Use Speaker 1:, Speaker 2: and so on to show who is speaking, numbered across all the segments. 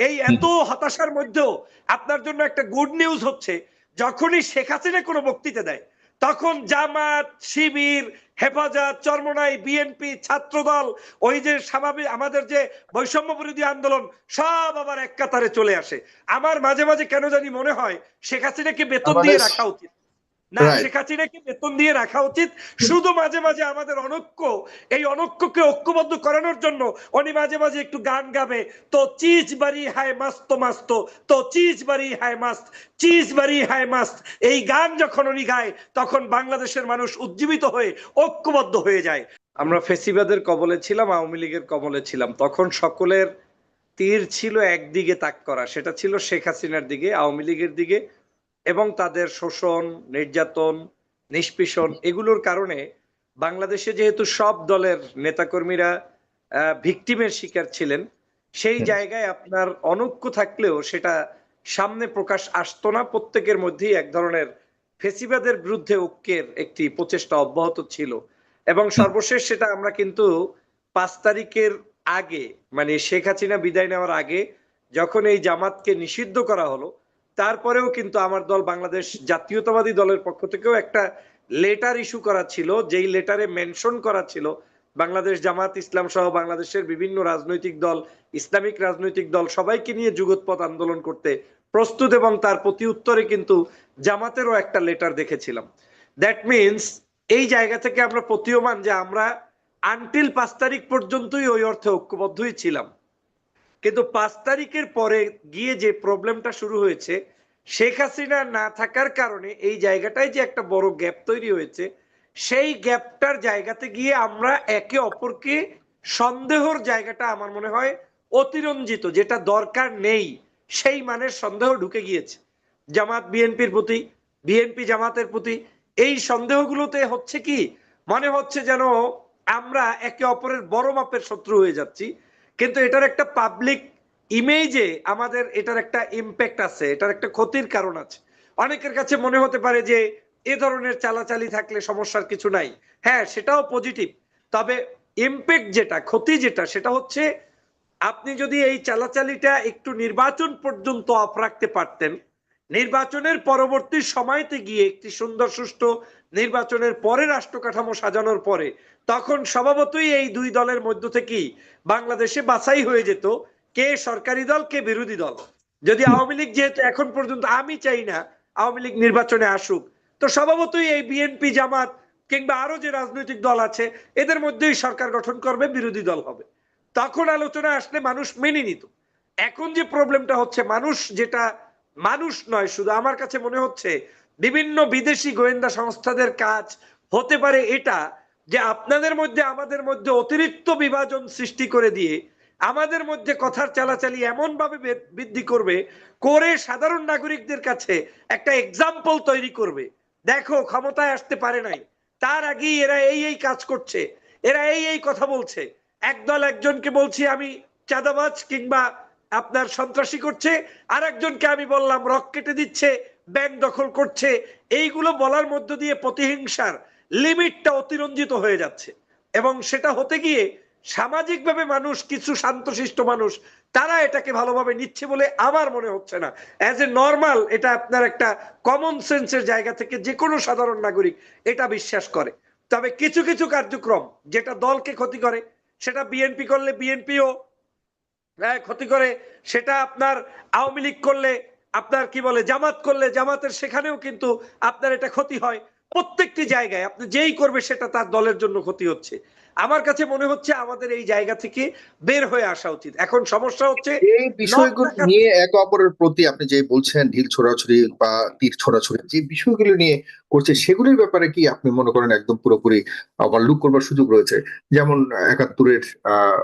Speaker 1: এই এত হতাশার মধ্যেও আপনার জন্য একটা গুড নিউজ হচ্ছে যখনই শেখ হাসিনা কোনো বক্তৃতা দেয় তখন জামাত শিবির হেফাজত চরমনাই বিএনপি ছাত্রদল ওই যে স্বাভাবিক আমাদের যে বৈষম্য বিরোধী আন্দোলন সব আবার এক কাতারে চলে আসে। আমার মাঝে মাঝে কেন জানি মনে হয় শেখ হাসিনাকে বেতন দিয়ে রাখা উচিত। না শেখ হাসিনাকে বেতন দিয়ে রাখা উচিত। শুধু মাঝে মাঝে আমাদের অনৈক্য এই অনৈক্যকে ঐক্যবদ্ধ করানোর জন্য উনি মাঝে মাঝে একটু গান গাবে তো চিজ বাড়ি হায় মাস্ত মাস্ত তো চিজ বাড়ি হায় মাস্ত চিজ বাড়ি হায় মাস্ত। এই গান যখন উনি গায় তখন বাংলাদেশের মানুষ উজ্জীবিত হয়ে ঐক্যবদ্ধ হয়ে যায়। আমরা ফেসিবাদের কবলে ছিলাম আওয়ামী লীগের কবলে ছিলাম। তখন সকলের তীর ছিল একদিকে তাক করা। সেটা ছিল শেখ হাসিনার দিকে আওয়ামী লীগের দিকে। এবং তাদের শোষণ নির্যাতন নিষ্পেষণ এগুলোর কারণে বাংলাদেশে যেহেতু সব দলের নেতাকর্মীরা ভিকটিমের শিকার ছিলেন সেই জায়গায় আপনার অনৈক্য থাকলেও সেটা সামনে প্রকাশ আসতো না। প্রত্যেকের মধ্যেই এক ধরনের ফেসিবাদের বিরুদ্ধে ঐক্যের একটি প্রচেষ্টা অব্যাহত ছিল। এবং সর্বশেষ সেটা আমরা কিন্তু পাঁচ তারিখের আগে মানে শেখ হাসিনা বিদায় নেওয়ার আগে যখন এই জামাতকে নিষিদ্ধ করা হলো তারপরেও কিন্তু আমার দল বাংলাদেশ জাতীয়তাবাদী দলের পক্ষ থেকেও একটা লেটার ইস্যু করা ছিল, যেই লেটারে মেনশন করা ছিল, বাংলাদেশ জামাত ইসলাম সহ বাংলাদেশের বিভিন্ন রাজনৈতিক দল, ইসলামিক রাজনৈতিক দল সবাইকে নিয়ে যুগৎপথ আন্দোলন করতে প্রস্তুত এবং তার প্রতি উত্তরে কিন্তু জামাতেরও একটা লেটার দেখেছিলাম। দ্যাট মিনস এই জায়গা থেকে আমরা প্রতীয়মান যে আমরা আনটিল পাঁচ তারিখ পর্যন্তই ওই অর্থে ঐক্যবদ্ধই ছিলাম। কিন্তু পাঁচ তারিখের পরে গিয়ে যে প্রবলেমটা শুরু হয়েছে, শেখ হাসিনা না থাকার কারণে এই জায়গাটায় যে একটা বড় গ্যাপ তৈরি হয়েছে, সেই গ্যাপটার জায়গাতে গিয়ে আমরা একে অপরকে সন্দেহর জায়গাটা আমার মনে হয় অতিরঞ্জিত, যেটা দরকার নেই, সেই মানের সন্দেহ ঢুকে গিয়েছে। জামাত বিএনপির প্রতি, বিএনপি জামাতের প্রতি এই সন্দেহগুলোতে হচ্ছে কি, মনে হচ্ছে যেন আমরা একে অপরের বড় মাপের শত্রু হয়ে যাচ্ছি। কিন্তু এটার একটা পাবলিক ইমেজে আমাদের এটার একটা ইম্প্যাক্ট আছে, এটার একটা ক্ষতির কারণ আছে। অনেকের কাছে মনে হতে পারে যে এ ধরনের চালাচালি থাকলে সমস্যার কিছু নাই। হ্যাঁ সেটাও পজিটিভ তবে ইম্প্যাক্ট যেটা, ক্ষতি যেটা, সেটা হচ্ছে আপনি যদি এই চালাচালিটা একটু নির্বাচন পর্যন্ত অফ রাখতে পারতেন নির্বাচনের পরবর্তী সময়তে গিয়ে একটি সুন্দর সুষ্ঠু নির্বাচনের পরে রাষ্ট্র কাঠামো সাজানোর পরে তখন স্বভাবতই এই দুই দলের মধ্য থেকেই বাংলাদেশে বাছাই হয়ে যেত কে সরকারি দল, কে বিরোধী দল। যদি আওয়ামী লীগ যেহেতু এখন পর্যন্ত আমি চাই না আওয়ামী লীগ নির্বাচনে আসুক, তো স্বভাবতই এই বিএনপি, জামাত কিংবা আরও যে রাজনৈতিক দল আছে, এদের মধ্যেই সরকার গঠন করবে, বিরোধী দল হবে। তখন আলোচনা আসলে মানুষ মেনে নিত। এখন যে প্রবলেমটা হচ্ছে, মানুষ যেটা মানুষ নয়, শুধু আমার কাছে মনে হচ্ছে বিভিন্ন বিদেশি গোয়েন্দা সংস্থাদের কাজ হতে পারে এটা যে আপনাদের মধ্যে, আমাদের মধ্যে অতিরিক্ত বিভাজন সৃষ্টি করে দিয়ে আমাদের মধ্যে কথার চালাচালি এমন ভাবে বৃদ্ধি করবে, করে সাধারণ নাগরিকদের কাছে একটা এক্সাম্পল তৈরি করবে। দেখো, ক্ষমতায় আসতে পারে নাই। তার আগেই এরা এই এই কাজ করছে, এরা এই এই কথা বলছে। একদল একজনকে বলছি, আমি চাঁদাবাজ কিংবা আপনার সন্ত্রাসী করছে আর একজনকে আমি বললাম, রক কেটে দিচ্ছে, ব্যাংক দখল করছে। এইগুলো বলার মধ্য দিয়ে প্রতিহিংসার লিমিটটা অতিরঞ্জিত হয়ে যাচ্ছে। এবং সেটা হতে গিয়ে সামাজিকভাবে মানুষ, কিছু শান্তশিষ্ট মানুষ, তারা এটাকে ভালোভাবে নিচ্ছে বলে আমার মনে হচ্ছে না। অ্যাজ এ নর্মাল এটা আপনার একটা কমন সেন্সের জায়গা থেকে যে কোনো সাধারণ নাগরিক এটা বিশ্বাস করে। তবে কিছু কিছু কার্যক্রম যেটা দলকে ক্ষতি করে, সেটা বিএনপি করলে বিএনপিও ক্ষতি করে, সেটা আপনার আওয়ামী লীগ করলে, আপনার কি বলে, জামাত করলে, জামাতের সেখানেও কিন্তু আপনার এটা ক্ষতি হয়। প্রত্যেকটি জায়গায় আপনি যেই করবে সেটা তার দলের জন্য ক্ষতি হচ্ছে। আমার কাছে মনে হচ্ছে আমাদের এই জায়গা থেকে বের হয়ে আসা উচিত। এখন সমস্যা হচ্ছে
Speaker 2: এই বিষয়গুলো নিয়ে একে অপরের প্রতি আপনি যে বলছেন ঢিল ছোড়াছুড়ি বা তীর ছোড়াছুড়ি যে বিষয়গুলো নিয়ে করছে সেগুলির ব্যাপারে কি আপনি মনে করেন একদম পুরোপুরি ওভারলুক করবার সুযোগ রয়েছে? যেমন একাত্তরের আহ,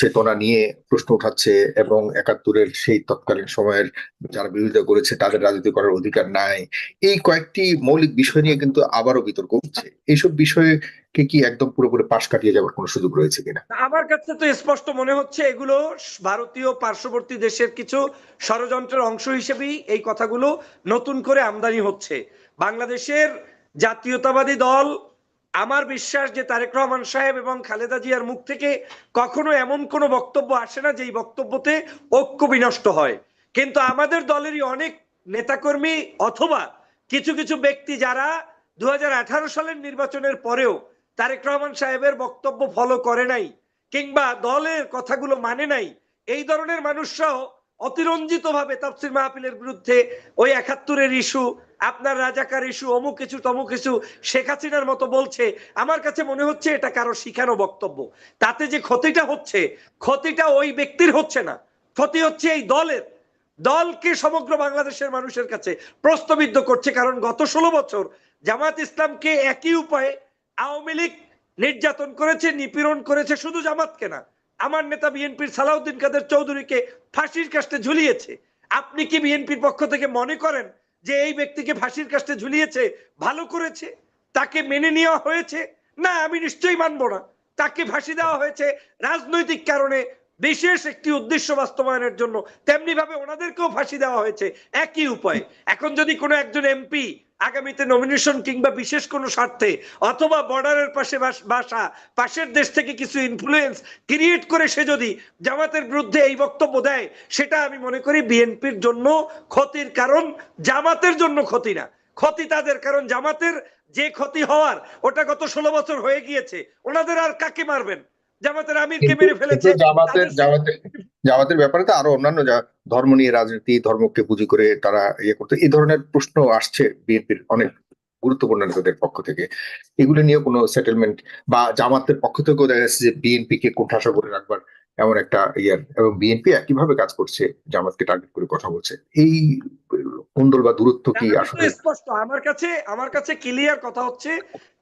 Speaker 2: চেতনা নিয়ে প্রশ্ন উঠাচ্ছে এবং একাত্তরের সেই তৎকালীন সময়ের যারা বিরোধিতা করেছে তাদের রাজনীতি করার অধিকার নাই। এই কয়েকটি মৌলিক বিষয় নিয়ে কিন্তু আবারও বিতর্ক হচ্ছে এইসব বিষয়কে কি একদম পুরোপুরি পাশ কাটিয়ে যাওয়ার কোনো সুযোগ রয়েছে কিনা?
Speaker 1: আমার কাছে তো স্পষ্ট মনে হচ্ছে এগুলো ভারতীয় পার্শ্ববর্তী দেশের কিছু ষড়যন্ত্রের অংশ হিসেবেই এই কথাগুলো নতুন করে আমদানি হচ্ছে। বাংলাদেশের জাতীয়তাবাদী দল, আমার বিশ্বাস যে তারেক রহমান সাহেব এবং খালেদা জিয়ার মুখ থেকে কখনো এমন কোনো বক্তব্য আসে না যেই বক্তব্যতে ঐক্য বিনষ্ট হয়। কিন্তু আমাদের দলেরই অনেক নেতাকর্মী অথবা কিছু কিছু ব্যক্তি যারা দু হাজার আঠারো সালের নির্বাচনের পরেও তারেক রহমান সাহেবের বক্তব্য ফলো করে নাই, কিংবা দলের কথাগুলো মানে নাই, এই ধরনের মানুষরাও অতিরঞ্জিত ভাবে তাফসির মাহফিলের বিরুদ্ধে ওই একাত্তরের ইস্যু, আপনার রাজাকার ইস্যু, অমুক কিছু, তমুক কিছু শেখ হাসিনার মতো বলছে, আমার কাছে মনে হচ্ছে এটা কারও শিখানো বক্তব্য। তাতে যে ক্ষতিটা হচ্ছে, ক্ষতিটা ওই ব্যক্তির হচ্ছে না। ক্ষতি হচ্ছে এই দলের। দলকে সমগ্র বাংলাদেশের মানুষের কাছে প্রশ্নবিদ্ধ করছে, কারণ গত ষোলো বছর জামাত ইসলামকে একই উপায়ে আওয়ামী লীগ নির্যাতন করেছে, নিপীড়ন করেছে, শুধু জামাতকে না, আমার নেতা বিএনপির সালাউদ্দিন কাদের চৌধুরীকে ফাঁসির কাস্টে ঝুলিয়েছে। আপনি কি বিএনপির পক্ষ থেকে মনে করেন যে এই ব্যক্তিকে ফাঁসির কাস্টে ঝুলিয়েছে, ভালো করেছে? তাকে মেনে নেওয়া হয়েছে? না, আমি নিশ্চয়ই মানবো না। তাকে ফাঁসি দেওয়া হয়েছে রাজনৈতিক কারণে, বিশেষ একটি উদ্দেশ্য বাস্তবায়নের জন্য। তেমনি ভাবে ওনাদেরকেও ফাঁসি দেওয়া হয়েছে। একই উপায়। এখন যদি কোনো একজন এমপি আগামীতে নমিনেশন কিংবা বিশেষ কোনো স্বার্থে অথবা বর্ডারের পাশে বাসা পাশের দেশ থেকে কিছু ইনফ্লুয়েন্স ক্রিয়েট করে সে যদি জামাতের বিরুদ্ধে এই বক্তব্য দেয় সেটা আমি মনে করি বিএনপির জন্য ক্ষতির কারণ জামাতের জন্য ক্ষতি না। ক্ষতি তাদের কারণ জামাতের যে ক্ষতি হওয়ার ওটা গত ষোলো বছর হয়ে গিয়েছে। ওনাদের আর কাকে মারবেন? জামাতের আমিরকে মেরে ফেলেছে
Speaker 2: জামাতের জামাতের জামাতের ব্যাপারে তো আরও অন্যান্য যা ধর্ম নিয়ে রাজনীতি, ধর্মকে পুঁজি করে তারা ইয়ে করতে, এই ধরনের প্রশ্ন আসছে বিএনপির অনেক গুরুত্বপূর্ণ নেতাদের পক্ষ থেকে। এগুলো নিয়ে কোনো সেটেলমেন্ট বা জামাতের পক্ষ থেকেও দেখা যাচ্ছে যে বিএনপি কে কোণঠাসা করে রাখবার এমন একটা ইয়ার এবং বিএনপি একইভাবে কাজ করছে জামাতকে টার্গেট করে কথা বলছে। এই কুন্দল বা দূরত্ব কি আসলে?
Speaker 1: স্পষ্ট আমার কাছে আমার কাছে ক্লিয়ার কথা হচ্ছে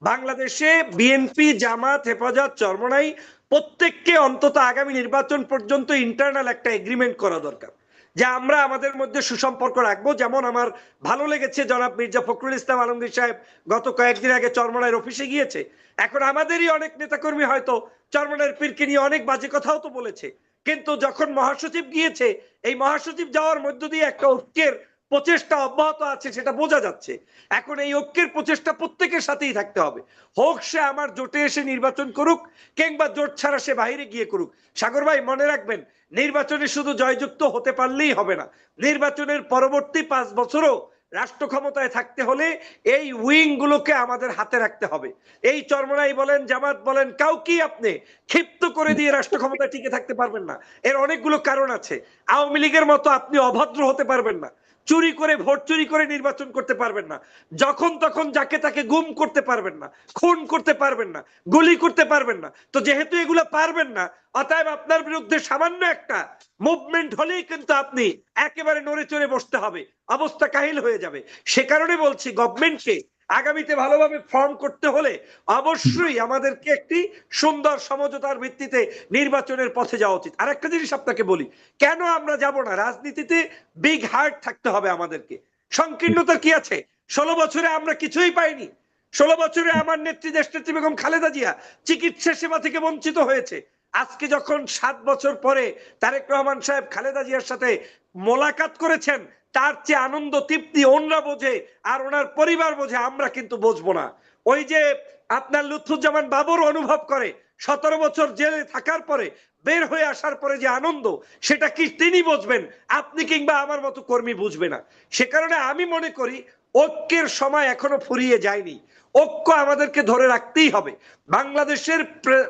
Speaker 1: বাংলাদেশে বিএনপি জামাত হেফাজত চরমনাই প্রত্যেককে অন্তত আগামী নির্বাচন পর্যন্ত ইন্টারনাল একটা এগ্রিমেন্ট করা দরকার যে আমরা আমাদের মধ্যে সুসম্পর্ক রাখব। যেমন আমার ভালো লেগেছে জনাব মির্জা ফখরুল ইসলাম আলমগীর সাহেব গত কয়েকদিন আগে চরমনাইয়ের অফিসে গিয়েছে। এখন আমাদেরই অনেক নেতাকর্মী হয়তো চরমনাইয়ের পীরকে নিয়ে অনেক বাজে কথাও তো বলেছে। কিন্তু যখন মহাসচিব গিয়েছে, এই মহাসচিব যাওয়ার মধ্য দিয়ে একটা ঐক্যের প্রচেষ্টা অব্যাহত আছে সেটা বোঝা যাচ্ছে। এখন এই ঐক্যের প্রচেষ্টা প্রত্যেকের সাথেই থাকতে হবে। হোক সে আমার জোটে এসে নির্বাচন করুক, কিংবা জোট ছাড়া সে বাইরে গিয়ে করুক। সাগর ভাই, মনে রাখবেন, নির্বাচনে শুধু জয়যুক্ত হতে পারলেই হবে না। নির্বাচনের পরবর্তী পাঁচ বছরও রাষ্ট্র ক্ষমতায় থাকতে হলে এই উইং গুলোকে আমাদের হাতে রাখতে হবে। এই চর্মরাই বলেন, জামাত বলেন, কাউকে আপনি ক্ষিপ্ত করে দিয়ে রাষ্ট্র ক্ষমতায় টিকে থাকতে পারবেন না। এর অনেকগুলো কারণ আছে। আওয়ামী লীগের মতো আপনি অভদ্র হতে পারবেন না। চুরি করে, ভোট চুরি করে নির্বাচন করতে পারবেন না। যখন তখন যাকে তাকে গুম করতে পারবেন না, খুন করতে পারবেন না, গুলি করতে পারবেন না। তো যেহেতু এগুলো পারবেন না, অতএব আপনার বিরুদ্ধে সামান্য একটা মুভমেন্ট হলেই কিন্তু আপনি একেবারে নড়ে চড়ে বসতে হবে। অবস্থা কাহিল হয়ে যাবে। সে কারণে বলছি গভর্নমেন্টকে আগামীতে ভালোভাবে ফর্ম করতে হলে অবশ্যই আমাদেরকে একটি সুন্দর সমঝোতার ভিত্তিতে নির্বাচনের পথে যাওয়া উচিত। আর একটা জিনিস আপনাকে বলি, কেন আমরা যাব না? রাজনীতিতে বিগ হার্ট থাকতে হবে আমাদেরকে। সংকীর্ণতা কি আছে? ষোলো বছরে আমরা কিছুই পাইনি। ষোলো বছরে আমার নেত্রী দেশনেত্রী বেগম খালেদা জিয়া চিকিৎসা সেবা থেকে বঞ্চিত হয়েছে। আজকে যখন সাত বছর পরে তারেক রহমান সাহেব খালেদা জিয়ার সাথে মোলাকাত করেছেন, তার চেয়ে আনন্দ, তৃপ্তি ওনরা বোঝে আর ওনার পরিবার বোঝে, আমরা কিন্তু বুঝব না। ওই যে আপনার লুৎফুজ্জামান বাবর অনুভব করে, সতেরো বছর জেলে থাকার পরে, বের হয়ে আসার পরে যে আনন্দ, সেটা কি তিনি বুঝবেন? আপনি কিংবা আমার মতো কর্মী বুঝবে না। সে কারণে আমি মনে করি, ঐক্যের সময় এখনও ফুরিয়ে যায়নি। ঐক্য আমাদেরকে ধরে রাখতেই হবে। বাংলাদেশের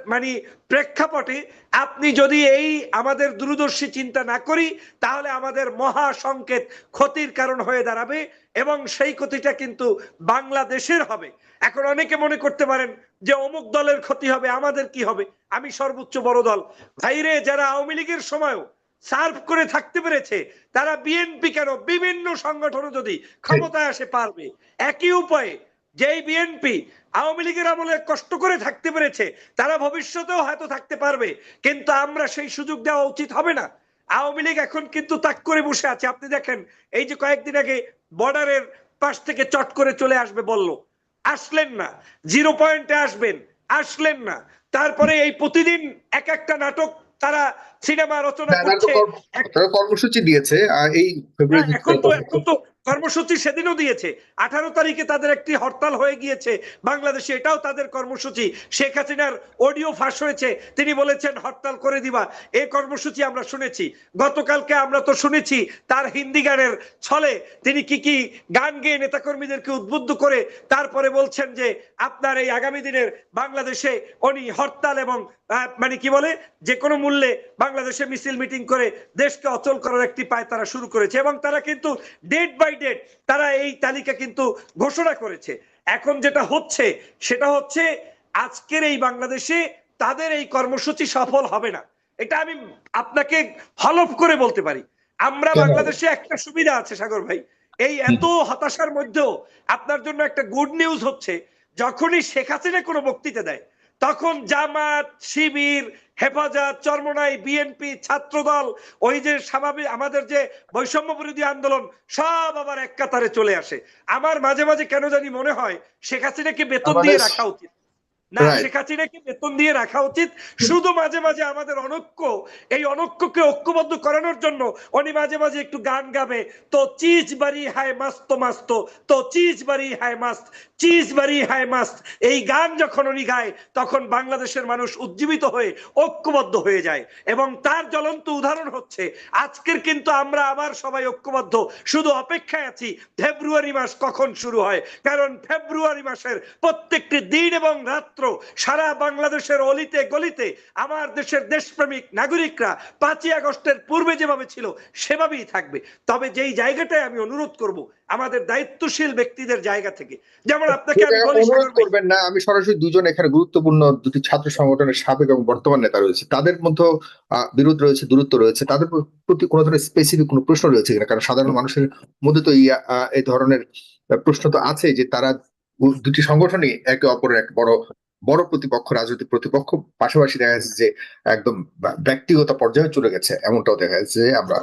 Speaker 1: মানে প্রেক্ষাপটে আপনি যদি এই আমাদের দূরদর্শী চিন্তা না করি তাহলে আমাদের মহা সংকেত ক্ষতির কারণ হয়ে দাঁড়াবে এবং সেই ক্ষতিটা কিন্তু বাংলাদেশের হবে। এখন অনেকে মনে করতে পারেন যে অমুক দলের ক্ষতি হবে আমাদের কি হবে? আমি সর্বোচ্চ বড় দল। ভাইরে যারা আওয়ামী লীগের সময়ও সার্ভ করে থাকতে পেরেছে তারা বিএনপি কেন? বিভিন্ন সংগঠনও যদি ক্ষমতায় আসে পারবে। একই উপায়ে যেই বিএনপি আওয়ামী লীগের আমলে কষ্ট করে থাকতে পেরেছে তারা ভবিষ্যতেও হয়তো থাকতে পারবে। কিন্তু আমরা সেই সুযোগ দেওয়া উচিত হবে না। আওয়ামী লীগ এখন কিন্তু তাক করে বসে আছে। আপনি দেখেন এই যে কয়েকদিন আগে বর্ডারের পাশ থেকে চট করে চলে আসবে বলল। আসলেন না জিরো পয়েন্টে আসবেন আসলেন না। তারপরে এই প্রতিদিন এক একটা নাটক তারা সিনেমা রচনা করছে।
Speaker 2: কর্ম- কর্মসূচি দিয়েছে এই
Speaker 1: এখন তো এখন তো কর্মসূচি সেদিনও দিয়েছে। আঠারো তারিখে তাদের একটি হরতাল হয়ে গিয়েছে। বাংলাদেশে এটাও তাদের কর্মসূচি। শেখ হাসিনার অডিও ফাঁস হয়েছে। তিনি বলেছেন, হরতাল করে দিবা। এই কর্মসূচি আমরা শুনেছি। গতকালকে আমরা তো শুনেছি তার হিন্দি গানের ছলে তিনি কি কি গান গেয়ে নেতাকর্মীদেরকে উদ্বুদ্ধ করে তারপরে বলছেন যে, আপনার এই আগামী দিনের বাংলাদেশে উনি হরতাল এবং মানে কি বলে, যে কোনো মূল্যে বাংলাদেশে মিছিল মিটিং করে দেশকে অচল করার একটি পায় তারা শুরু করেছে। এবং তারা কিন্তু ডেট বাই ডেট তারা এই তালিকা কিন্তু ঘোষণা করেছে। এখন যেটা হচ্ছে সেটা হচ্ছে আজকের এই বাংলাদেশে তাদের এই কর্মসূচি সফল হবে না। এটা আমি আপনাকে হলফ করে বলতে পারি। আমরা বাংলাদেশে একটা সুবিধা আছে সাগর ভাই। এই এত হতাশার মধ্যেও আপনার জন্য একটা গুড নিউজ হচ্ছে যখনই শেখ হাসিনা কোনো বক্তৃতা দেয় তখন জামাত শিবির হেফাজত চরমনাই বিএনপি ছাত্রদল ওই যে স্বাভাবিক আমাদের যে বৈষম্য বিরোধী আন্দোলন সব আবার এক কাতারে চলে আসে। আমার মাঝে মাঝে কেন জানি মনে হয় শেখ হাসিনাকে বেতন দিয়ে রাখা উচিত। না শেখ হাসিনাকে বেতন দিয়ে রাখা উচিত। শুধু মাঝে মাঝে আমাদের অনৈক্য এই অনৈক্যকে ঐক্যবদ্ধ করানোর জন্য উনি মাঝে মাঝে একটু গান গাবে তো চিজ বাড়ি হায় মাস্ত মাস্ত তো চিজ বাড়ি হায় মাস্ত চিজ বাড়ি হায় মাস্ত। এই গান যখন উনি গায় তখন বাংলাদেশের মানুষ উজ্জীবিত হয়ে ঐক্যবদ্ধ হয়ে যায়। এবং তার জ্বলন্ত উদাহরণ হচ্ছে আজকের কিন্তু আমরা আবার সবাই ঐক্যবদ্ধ। শুধু অপেক্ষায় আছি ফেব্রুয়ারি মাস কখন শুরু হয়? কারণ ফেব্রুয়ারি মাসের প্রত্যেকটি দিন এবং রাত্র সারা বাংলাদেশের অলিতে গলিতে আমার দেশের দেশপ্রেমিক নাগরিকরা পাঁচই আগস্টের পূর্বে যেভাবে ছিল সেভাবেই থাকবে। তবে যেই জায়গাটায় আমি অনুরোধ করব আমাদের দায়িত্বশীল ব্যক্তিদের জায়গা থেকে। যেমন আপনাকে আমি বলি
Speaker 2: অনুরোধ করবেন না আমি সরাসরি দুজন এখানে গুরুত্বপূর্ণ দুটি ছাত্র সংগঠনের সাবেক এবং বর্তমান নেতা রয়েছে। তাদের মধ্যে বিরোধ রয়েছে দূরত্ব রয়েছে। তাদের প্রতি কোনো ধরনের স্পেসিফিক কোনো প্রশ্ন রয়েছে কিনা? কারণ সাধারণ মানুষের মধ্যে তো এই ধরনের প্রশ্ন তো আছে যে তারা দুটি সংগঠনই একে অপরের এক বড় বড় প্রতিপক্ষ রাজনৈতিক প্রতিপক্ষ পাশাপাশি দেখা যাচ্ছে যে একদম ব্যক্তিগত পর্যায়ে চলে গেছে এমনটাও দেখা যাচ্ছে আমরা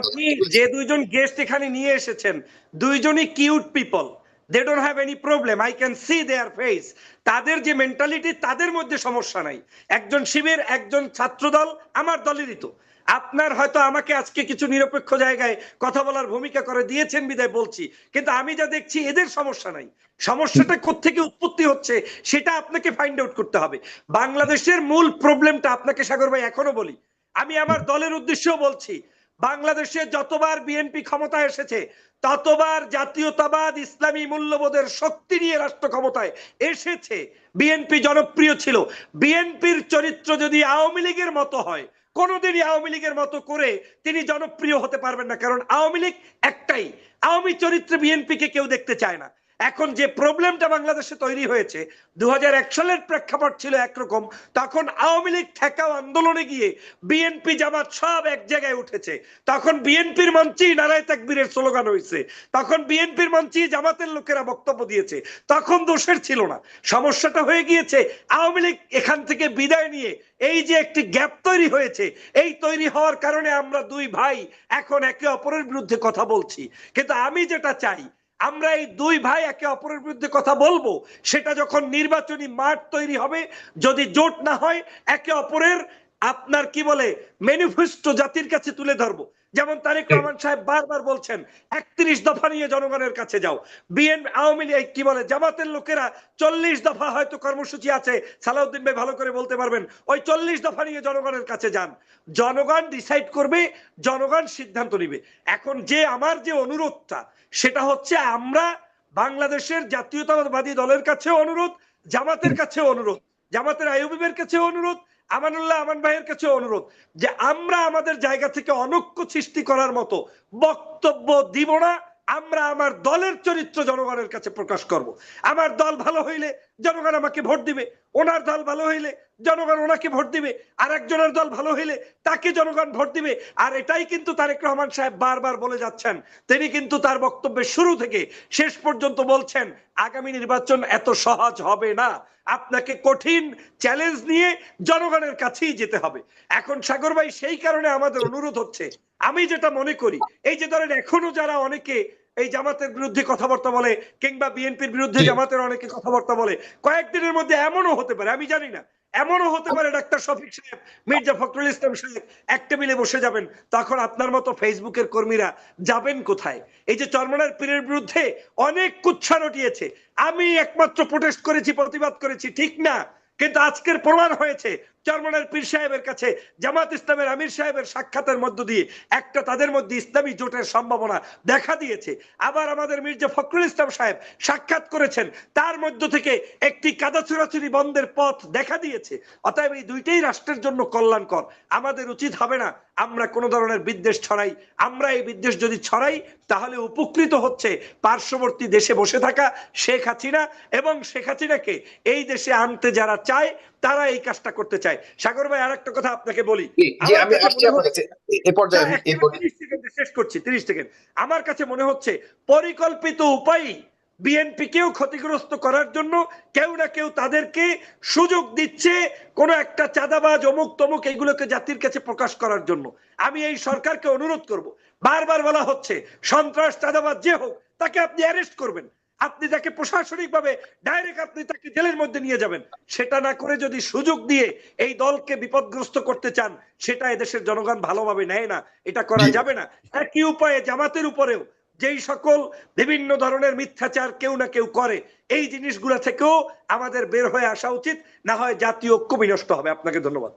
Speaker 1: আপনি যে দুইজন গেস্ট এখানে নিয়ে এসেছেন দুইজনই cute people they don't have any problem I can see their face তাদের যে মেন্টালিটি তাদের মধ্যে সমস্যা নাই। একজন শিবির, একজন ছাত্রদল আমার দলেরই তো আপনার হয়তো আমাকে আজকে কিছু নিরপেক্ষ জায়গায় কথা বলার ভূমিকা করে দিয়েছেন, বিদায় বলছি। কিন্তু আমি যা দেখছি, এদের সমস্যা নাই। সমস্যাটা কোত্থেকে উৎপত্তি হচ্ছে, সেটা আপনাকে ফাইন্ড আউট করতে হবে। বাংলাদেশের মূল প্রবলেমটা আপনাকে, সাগর ভাই, এখনও বলি। আমি আমার দলের উদ্দেশ্যেও বলছি বাংলাদেশে যতবার বিএনপি ক্ষমতায় এসেছে, ততবার জাতীয়তাবাদ, ইসলামী মূল্যবোধের শক্তি নিয়ে রাষ্ট্র ক্ষমতায় এসেছে। বিএনপি জনপ্রিয় ছিল। বিএনপির চরিত্র যদি আওয়ামী লীগের মতো হয়, কোনোদিনই আওয়ামী লীগের মতো করে তিনি জনপ্রিয় হতে পারবেন না। কারণ আওয়ামী লীগ একটাই। আওয়ামী চরিত্রে বিএনপিকে কেউ দেখতে চায় না। এখন যে প্রবলেমটা বাংলাদেশে তৈরি হয়েছে দু হাজার এক সালের প্রেক্ষাপট ছিল একরকম, তখন আওয়ামী লীগ ঠেকাও আন্দোলনে গিয়ে বিএনপি, জামাত সব এক জায়গায় উঠেছে। তখন বিএনপির মঞ্চেই নারায় তাকবীরের স্লোগান হয়েছে তখন বিএনপির মঞ্চেই জামাতের লোকেরা বক্তব্য দিয়েছে। তখন দোষের ছিল না। সমস্যাটা হয়ে গিয়েছে, আওয়ামী লীগ এখান থেকে বিদায় নিয়ে এই যে একটি গ্যাপ তৈরি হয়েছে, এই তৈরি হওয়ার কারণে আমরা দুই ভাই এখন একে অপরের বিরুদ্ধে কথা বলছি। কিন্তু আমি যেটা চাই আমরা এই দুই ভাই একে অপরের বিরুদ্ধে কথা বলব। সেটা যখন নির্বাচনী মাঠ তৈরি হবে, যদি জোট না হয়, একে অপরের আপনার কি বলে ম্যানিফেস্টো জাতির কাছে তুলে ধরবো। যেমন তারেক রহমান সাহেব বারবার বলছেন একত্রিশ দফা নিয়ে জনগণের কাছে যাও। বিএন আওয়ামী লীগ কি বলে জামাতের লোকেরা চল্লিশ দফা হয়তো কর্মসূচি আছে। সালাউদ্দিন ভাই ভালো করে বলতে পারবেন ওই চল্লিশ দফা নিয়ে জনগণের কাছে যান। জনগণ ডিসাইড করবে জনগণ সিদ্ধান্ত নিবে। এখন যে আমার যে অনুরোধটা সেটা হচ্ছে আমরা বাংলাদেশের জাতীয়তাবাদী দলের কাছে অনুরোধ জামাতের কাছে অনুরোধ। জামাতের আইবিবের কাছে অনুরোধ আমানুল্লাহ আমান ভাইয়ের কাছে অনুরোধ যে আমরা আমাদের জায়গা থেকে অনৈক্য সৃষ্টি করার মতো বক্তব্য দিব না, আমরা আমার দলের চরিত্র জনগণের কাছে প্রকাশ করব। আমার দল ভালো হইলে জনগণ আমাকে ভোট দিবে। ওনার দল ভালো হইলে জনগণ ওনাকে ভোট দিবে। আর একজনের দল ভালো হইলে তাকে জনগণ ভোট দিবে। আর এটাই কিন্তু তারেক রহমান সাহেব বারবার বলে যাচ্ছেন। তিনি কিন্তু তার বক্তব্যের শুরু থেকে শেষ পর্যন্ত বলছেন, আগামী নির্বাচন এত সহজ হবে না। আপনাকে কঠিন চ্যালেঞ্জ নিয়ে জনগণের কাছেই যেতে হবে। এখন সাগর ভাই, সেই কারণে আমাদের অনুরোধ হচ্ছে, আমি যেটা মনে করি, এই যে ধরেন এখনও যারা অনেকে এই জামাতের বিরুদ্ধে কথাবার্তা বলে কিংবা বিএনপির বিরুদ্ধে জামাতের অনেকে কথাবার্তা বলে। কয়েকদিনের মধ্যে এমনও হতে পারে আমি জানি না এমনও হতে পারে ডাক্তার শফিক সাহেব মির্জা ফখরুল ইসলাম সাহেব এক টেবিলে বসে যাবেন তখন আপনার মতো ফেসবুকের কর্মীরা যাবেন কোথায়? এই যে চরমনার পীরের বিরুদ্ধে অনেক কুচ্ছা রটিয়েছে আমি একমাত্র প্রোটেস্ট করেছি প্রতিবাদ করেছি ঠিক না কিন্তু আজকের প্রমাণ হয়েছে চরমনার পীর সাহেবের কাছে, জামাত ইসলামের আমির সাহেবের সাক্ষাতের মধ্য দিয়ে একটা তাদের মধ্যে ইসলামী জোটের সম্ভাবনা দেখা দিয়েছে। আবার আমাদের মির্জা ফখরুল ইসলাম সাহেব সাক্ষাৎ করেছেন, তার মধ্য থেকে একটি কাদা চুরাচুরি বন্ধের পথ দেখা দিয়েছে। অতএব এই দুইটাই রাষ্ট্রের জন্য কল্যাণকর। আমাদের উচিত হবে না আমরা কোনো ধরনের বিদ্বেষ ছড়াই। আমরা এই বিদ্বেষ যদি ছড়াই, তাহলে উপকৃত হচ্ছে পার্শ্ববর্তী দেশে বসে থাকা শেখ হাসিনা এবং শেখ হাসিনাকে। এই দেশে আনতে যারা চায় তারা এই কাজটা করতে চায়। সাগর ভাই আরেকটা কথা আপনাকে বলি। 30 সেকেন্ডে শেষ করছি 30 সেকেন্ড। আমার কাছে মনে হচ্ছে পরিকল্পিত উপায় বিএনপি কেও ক্ষতিগ্রস্ত করার জন্য কেউ না কেউ তাদেরকে সুযোগ দিচ্ছে কোন একটা চাঁদাবাজ অমুক তমুক এগুলোকে জাতির কাছে প্রকাশ করার জন্য। আমি এই সরকারকে অনুরোধ করব। বারবার বলা হচ্ছে সন্ত্রাস চাঁদাবাজ যে হোক তাকে আপনি অ্যারেস্ট করবেন। আপনি তাকে প্রশাসনিক ভাবে ডাইরেক্ট আপনি তাকে জেলের মধ্যে নিয়ে যাবেন সেটা না করে যদি সুযোগ দিয়ে এই দলকে বিপদগ্রস্ত করতে চান সেটা এদেশের জনগণ ভালোভাবে নেয় না এটা করা যাবে না। একই উপায়ে জামাতের উপরেও যেই সকল বিভিন্ন ধরনের মিথ্যাচার কেউ না কেউ করে এই জিনিসগুলা থেকেও আমাদের বের হয়ে আসা উচিত না হয় জাতীয় ঐক্য বিনষ্ট হবে। আপনাকে ধন্যবাদ।